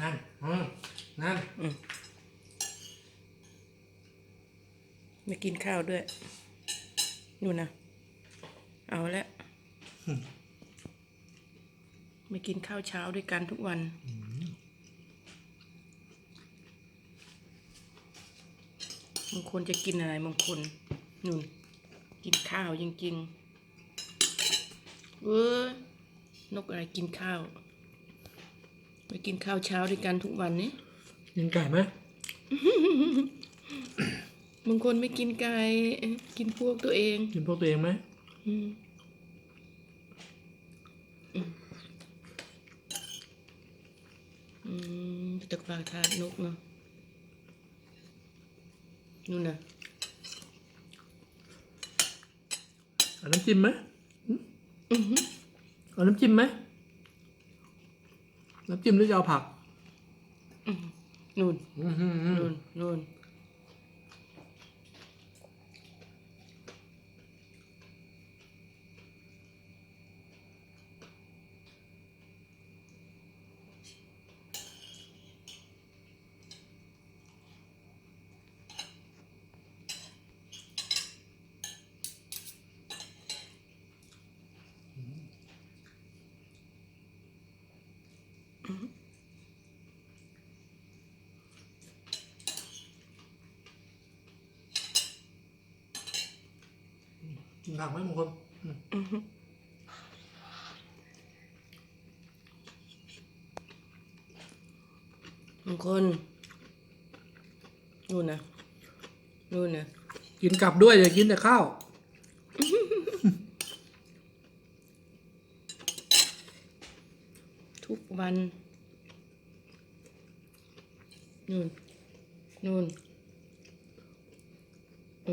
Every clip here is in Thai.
นั่นอืมนั่นไม่กินข้าวด้วยนู่นนะ เอาละไม่กินข้าวเช้าด้วยกันทุกวันบางคนจะกินอะไรบางคนนู่น กินข้าวจริงๆเอ้ยนกอะไรกินข้าว ไปกินข้าวเช้าด้วยกันทุกวันนี้กินไก่ไหมบางคนไม่กินไก่กินพวกตัวเอง กินพวกตัวเองไหมอืมอืมอืมตะกวางทานนกเนาะนู่นน่ะเอาน้ำจิ้มไหมหึเอาน้ำจิ้มไหม น้ำจิ้มหรือจะเอาผัก นู่นอื้อหือนู่นนู่น กินผักไหมบางคนอืมบางคนนู่นน่ะนู่นน่ะกินกลับด้วยอย่ากินแต่ข้าว ทุกวัน นู่นนู่นเอ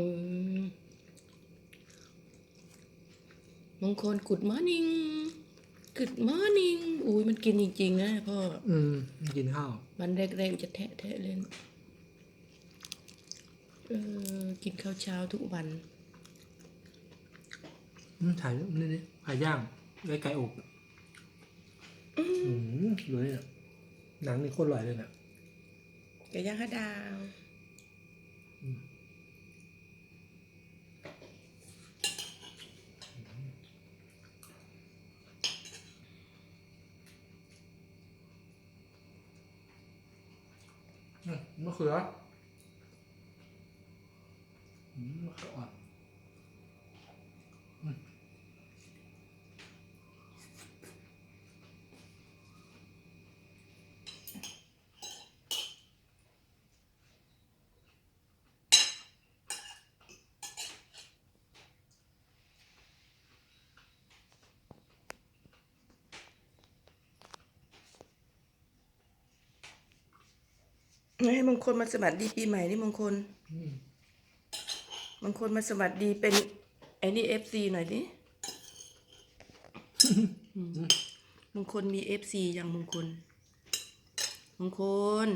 อ บางคนกุดมอร์นิ่งกุดมอร์นิ่งอุ้ยมันกินจริง ๆ นะพ่ออืมกินข้าววันแรกๆมันจะแทะแทะเล่นเออกินข้าวเช้าทุกวันอืมถ่ายนี่นี่ไก่ย่างไก่ไก่อบอืมดูนี่นะหนังนี่โคตรอร่อยเลยนะไก่ย่างห้าดาว อืม มะเขือมะเขืออ่อน ให้มงคลมาสวัสดีปีใหม่นี่มงคลอืมมงคลมาสวัสดีเป็นไอ้นี่เอฟซีหน่อยดิอืมมงคลมีเอฟซีอย่างมงคล มงคล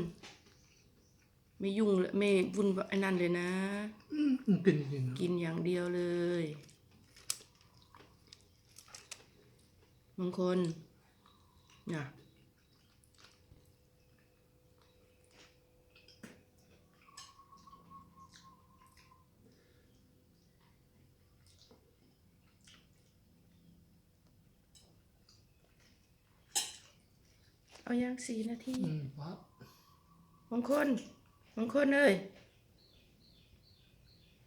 ไม่ยุ่งเลยไม่วุ่นวายไอ้นั่นเลยนะอืมอืมกินจริงๆนะกินอย่างเดียวเลย มงคลน่ะ เอายังสี่นาทีอืมเพราะมงคลมงคลเอ้ย